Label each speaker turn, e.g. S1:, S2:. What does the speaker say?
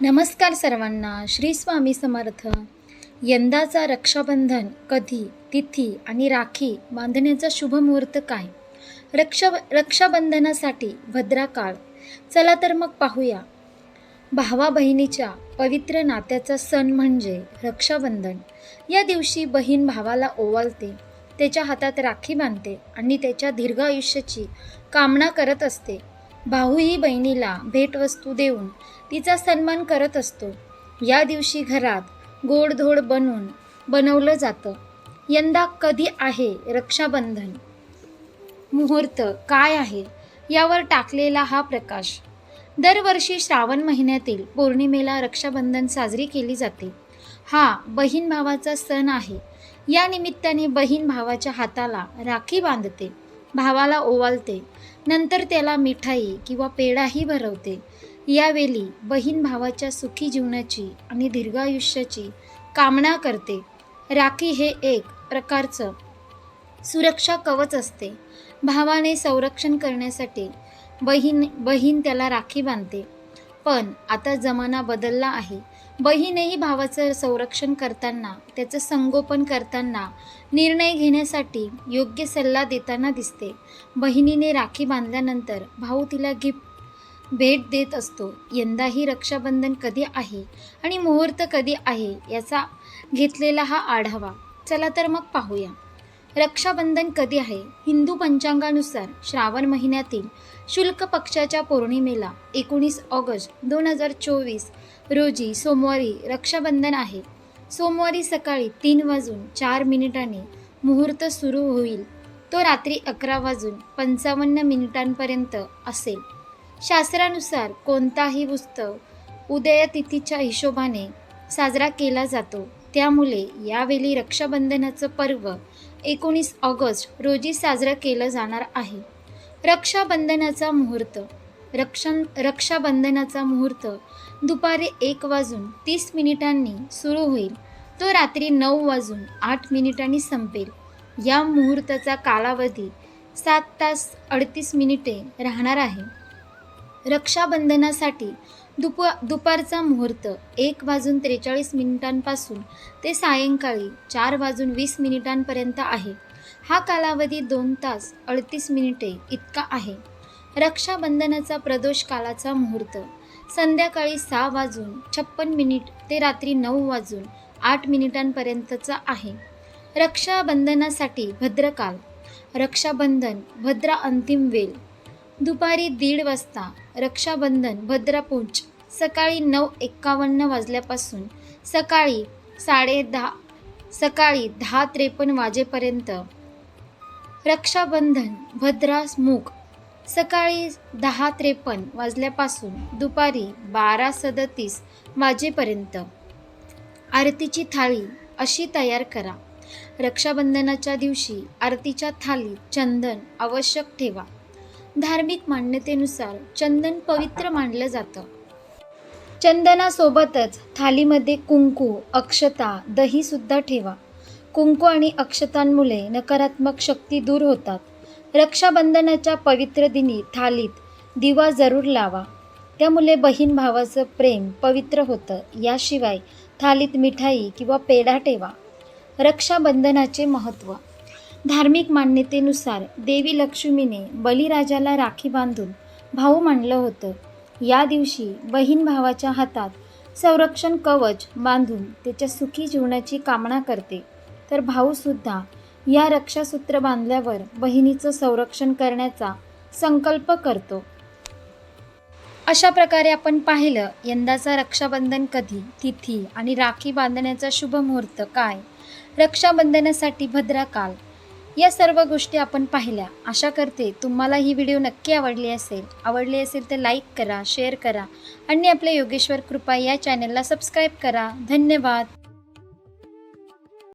S1: नमस्कार सर्वांना श्री स्वामी समर्थ. यंदाचा रक्षाबंधन कधी तिथी आणि राखी बांधण्याचा शुभ मुहूर्त काय? रक्षा रक्षाबंधनासाठी भद्राकाळ चला तर मग पाहूया. भावा बहिणीच्या पवित्र नात्याचा सण म्हणजे रक्षाबंधन. या दिवशी बहीण भावाला ओवाळते त्याच्या हातात राखी बांधते आणि त्याच्या दीर्घ आयुष्याची कामना करत असते. भाऊही बहिणीला भेटवस्तू देऊन तिचा सन्मान करत असतो. या दिवशी घरात गोडधोड बनवून बनवलं जातं. यंदा कधी आहे रक्षाबंधन? मुहूर्त काय आहे? यावर टाकलेला हा प्रकाश. दरवर्षी श्रावण महिन्यातील पौर्णिमेला रक्षाबंधन साजरी केली जाते. हा बहीण भावाचा सण आहे. या निमित्ताने बहीण भावाच्या हाताला राखी बांधते. भावाला ओवाळते. नंतर त्याला मिठाई किंवा पेढाही भरवते. यावेळी बहीण भावाच्या सुखी जीवनाची आणि दीर्घायुष्याची कामना करते. राखी हे एक प्रकारचं सुरक्षा कवच असते. भावाने संरक्षण करण्यासाठी बहीण बहीण त्याला राखी बांधते. पण आता जमाना बदलला आहे. बहीणही भावाचं संरक्षण करताना त्याचं संगोपन करताना निर्णय घेण्यासाठी योग्य सल्ला देताना दिसते. बहिणीने राखी बांधल्यानंतर भाऊ तिला गिफ्ट भेट देत असतो. यंदाही रक्षाबंधन कधी आहे आणि मुहूर्त कधी आहे याचा घेतलेला हा आढावा. चला तर मग पाहूया. रक्षाबंधन कधी आहे? हिंदू पंचांगानुसार श्रावण महिन्यातील शुल्क पक्षाच्या पौर्णिमेला एकोणीस ऑगस्ट दोन हजार चोवीस रोजी सोमवारी रक्षाबंधन आहे. सोमवारी सकाळी तीन वाजून चार मिनिटांनी मुहूर्त सुरू होईल. तो रात्री अकरा वाजून पंचावन्न मिनिटांपर्यंत असेल. शास्त्रानुसार कोणताही उत्सव उदयतिथीच्या हिशोबाने साजरा केला जातो. त्यामुळे यावेळी रक्षाबंधनाचं पर्व एकोणीस ऑगस्ट रोजी साजरं केलं जाणार आहे. रक्षाबंधनाचा मुहूर्त. रक्षण रक्षाबंधनाचा मुहूर्त. दुपारी एक वाजून तीस मिनिटांनी सुरू होईल. तो रात्री नऊ वाजून आठ मिनिटांनी संपेल. या मुहूर्ताचा कालावधी सात तास अडतीस मिनिटे राहणार आहे. रक्षाबंधनासाठी दुप दुपारचा मुहूर्त एक वाजून त्रेचाळीस मिनिटांपासून ते सायंकाळी चार वाजून वीस मिनिटांपर्यंत आहे. हा कालावधी दोन तास अडतीस मिनिटे इतका आहे. रक्षाबंधनाचा प्रदोष कालाचा मुहूर्त. संध्याकाळी सहा वाजून छप्पन मिनिट ते रात्री नऊ वाजून आठ मिनिटांपर्यंतचा आहे. रक्षाबंधनासाठी भद्रकाल. रक्षाबंधन भद्रा अंतिम वेल दुपारी दीड वाजता रक्षाबंधन भद्रापूंज सकाळी नऊ एक्कावन्न वाजल्यापासून सकाळी साडे दहा सकाळी दहा त्रेपन्न वाजेपर्यंत रक्षाबंधन भद्रास मुख सकाळी दहा त्रेपन्न वाजल्यापासून दुपारी बारा सदतीस वाजेपर्यंत. आरतीची थाळी अशी तयार करा. रक्षाबंधनाच्या दिवशी आरतीच्या थालीत चंदन आवश्यक ठेवा. धार्मिक मान्यतेनुसार चंदन पवित्र मानलं जातं. चंदनासोबतच थालीमध्ये कुंकू अक्षता दहीसुद्धा ठेवा. कुंकू आणि अक्षतांमुळे नकारात्मक शक्ती दूर होतात. रक्षाबंधनाच्या पवित्र दिनी थालीत दिवा जरूर लावा. त्यामुळे बहीण भावाचं प्रेम पवित्र होतं. याशिवाय थालीत मिठाई किंवा पेढा ठेवा. रक्षाबंधनाचे महत्त्व. धार्मिक मान्यतेनुसार देवी लक्ष्मीने बलिराजाला राखी बांधून भाऊ मानलं होतं. या दिवशी बहीण भावाच्या हातात संरक्षण कवच बांधून त्याच्या सुखी जीवनाची कामना करते. तर भाऊसुद्धा या रक्षासूत्र बांधल्यावर बहिणीचं संरक्षण करण्याचा संकल्प करतो. अशा प्रकारे आपण पाहिलं यंदाचा रक्षाबंधन कधी? तिथी आणि राखी बांधण्याचा शुभ मुहूर्त काय? रक्षाबंधनासाठी भद्राकाल या सर्व गोष्टी आपण पाहिल्या. आशा करते तुम्हाला ही व्हिडिओ नक्की आवडली असेल. आवडली असेल तर लाईक करा शेअर करा आणि आपल्या योगेश्वर कृपा या चॅनलला सबस्क्राईब करा. धन्यवाद.